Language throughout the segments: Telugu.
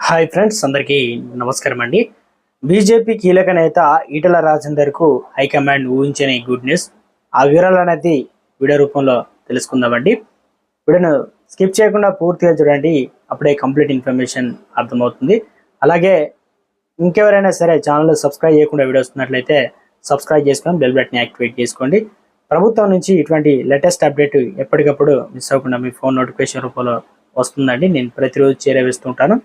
హాయ్ ఫ్రెండ్స్ అందరికీ నమస్కారం అండి బీజేపీ కీలక నేత ఈటల రాజేందర్కు హైకమాండ్ ఊహించని గుడ్ న్యూస్. ఆ వివరాలు అనేది వీడియో రూపంలో తెలుసుకుందామండి. వీడియోను స్కిప్ చేయకుండా పూర్తిగా చూడండి అప్పుడే కంప్లీట్ ఇన్ఫర్మేషన్ అర్థమవుతుంది. అలాగే ఇంకెవరైనా సరే ఛానల్ సబ్స్క్రైబ్ చేయకుండా వీడియో వస్తున్నట్లయితే సబ్స్క్రైబ్ చేసుకొని బెల్ బటన్ యాక్టివేట్ చేసుకోండి. ప్రభుత్వం నుంచి ఇటువంటి లేటెస్ట్ అప్డేట్ ఎప్పటికప్పుడు మిస్ అవ్వకుండా మీ ఫోన్ నోటిఫికేషన్ రూపంలో వస్తుందండి. నేను ప్రతిరోజు చేరవేస్తుంటాను.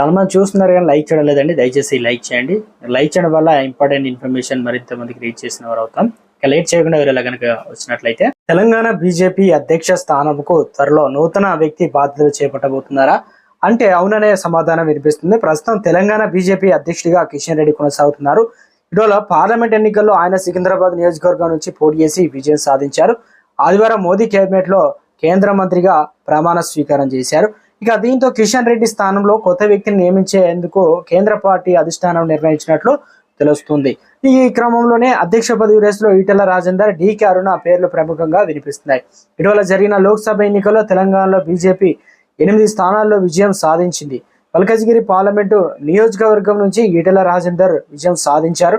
చాలా మంది చూస్తున్నారు కానీ లైక్ చేయడం లేదండి. దయచేసి లైక్ చేయండి. లైక్ చేయడం వల్ల ఇంపార్టెంట్ ఇన్ఫర్మేషన్ మరింత మందికి రీచ్ చేసిన వారు అవుతాం. ఇక లేట్ చేయకుండా వీళ్ళ కనుక వచ్చినట్లయితే తెలంగాణ బీజేపీ అధ్యక్ష స్థానంకు త్వరలో నూతన వ్యక్తి బాధ్యతలు చేపట్టబోతున్నారా? అంటే అవుననే సమాధానం వినిపిస్తుంది. ప్రస్తుతం తెలంగాణ బీజేపీ అధ్యక్షుడిగా కిషన్ రెడ్డి కొనసాగుతున్నారు. ఇటీవల పార్లమెంట్ ఎన్నికల్లో ఆయన సికింద్రాబాద్ నియోజకవర్గం నుంచి పోటీ చేసి విజయం సాధించారు. ఆదివారం మోదీ కేబినెట్లో కేంద్ర మంత్రిగా ప్రమాణ స్వీకారం చేశారు. ఇక దీంతో కిషన్ రెడ్డి స్థానంలో కొత్త వ్యక్తిని నియమించేందుకు కేంద్ర పార్టీ అధిష్టానం నిర్ణయించినట్లు తెలుస్తుంది. ఈ క్రమంలోనే అధ్యక్ష పదవి రేసులో ఈటెల రాజేందర్ డికే అరుణ పేర్లు ప్రముఖంగా వినిపిస్తున్నాయి. ఇటీవల జరిగిన లోక్సభ ఎన్నికల్లో తెలంగాణలో బీజేపీ ఎనిమిది స్థానాల్లో విజయం సాధించింది. మల్కజ్గిరి పార్లమెంటు నియోజకవర్గం నుంచి ఈటెల రాజేందర్ విజయం సాధించారు.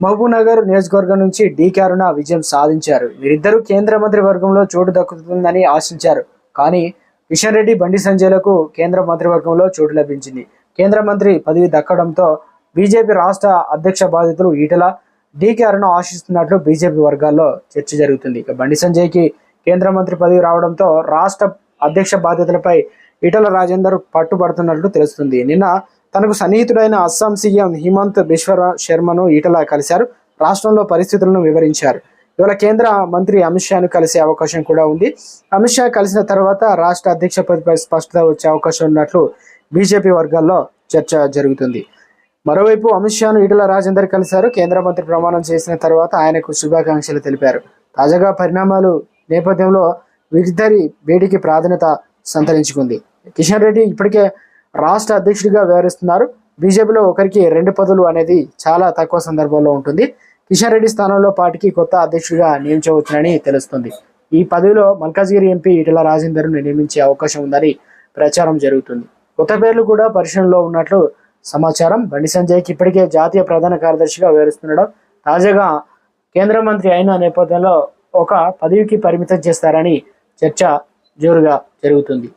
మహబూబ్నగర్ నియోజకవర్గం నుంచి డీకే అరుణ విజయం సాధించారు. వీరిద్దరూ కేంద్ర మంత్రి వర్గంలో చోటు దక్కుతుందని ఆశించారు. కానీ కిషన్ రెడ్డి బండి సంజయ్లకు కేంద్ర మంత్రివర్గంలో చోటు లభించింది. కేంద్ర మంత్రి పదవి దక్కడంతో బీజేపీ రాష్ట్ర అధ్యక్ష బాధ్యతలు ఈటల డీకే అరుణ ఆశిస్తున్నట్లు బీజేపీ వర్గాల్లో చర్చ జరుగుతుంది. ఇక బండి సంజయ్కి కేంద్ర మంత్రి పదవి రావడంతో రాష్ట్ర అధ్యక్ష బాధ్యతలపై ఈటల రాజేందర్ పట్టుబడుతున్నట్లు తెలుస్తుంది. నిన్న తనకు సన్నిహితుడైన అస్సాం సీఎం హిమంత్ బిశ్వర శర్మను ఈటల కలిశారు. రాష్ట్రంలో పరిస్థితులను వివరించారు. ఇవాళ కేంద్ర మంత్రి అమిత్ షాను కలిసే అవకాశం కూడా ఉంది. అమిత్ షా కలిసిన తర్వాత రాష్ట్ర అధ్యక్ష పదవిపై స్పష్టత వచ్చే అవకాశం ఉన్నట్లు బీజేపీ వర్గాల్లో చర్చ జరుగుతుంది. మరోవైపు అమిత్ షాను ఈటల రాజేందర్ కలిశారు. కేంద్ర మంత్రి ప్రమాణం చేసిన తర్వాత ఆయనకు శుభాకాంక్షలు తెలిపారు. తాజాగా పరిణామాలు నేపథ్యంలో వీరిద్దరి భేటీకి ప్రాధాన్యత సంతరించుకుంది. కిషన్ రెడ్డి ఇప్పటికే రాష్ట్ర అధ్యక్షుడిగా వ్యవహరిస్తున్నారు. బీజేపీలో ఒకరికి రెండు పదవులు అనేది చాలా తక్కువ సందర్భంలో ఉంటుంది. కిషన్ రెడ్డి స్థానంలో పార్టీకి కొత్త అధ్యక్షుడిగా నియమించవచ్చునని తెలుస్తుంది. ఈ పదవిలో మల్కాజ్గిరి ఎంపీ ఈటల రాజేందర్ను నియమించే అవకాశం ఉందని ప్రచారం జరుగుతుంది. కొత్త పేర్లు కూడా పరిశీలనలో ఉన్నట్లు సమాచారం. బండి సంజయ్కి ఇప్పటికే జాతీయ ప్రధాన కార్యదర్శిగా వివరిస్తుండడం తాజాగా కేంద్ర మంత్రి అయిన నేపథ్యంలో ఒక పదవికి పరిమితం చేస్తారని చర్చ జోరుగా జరుగుతుంది.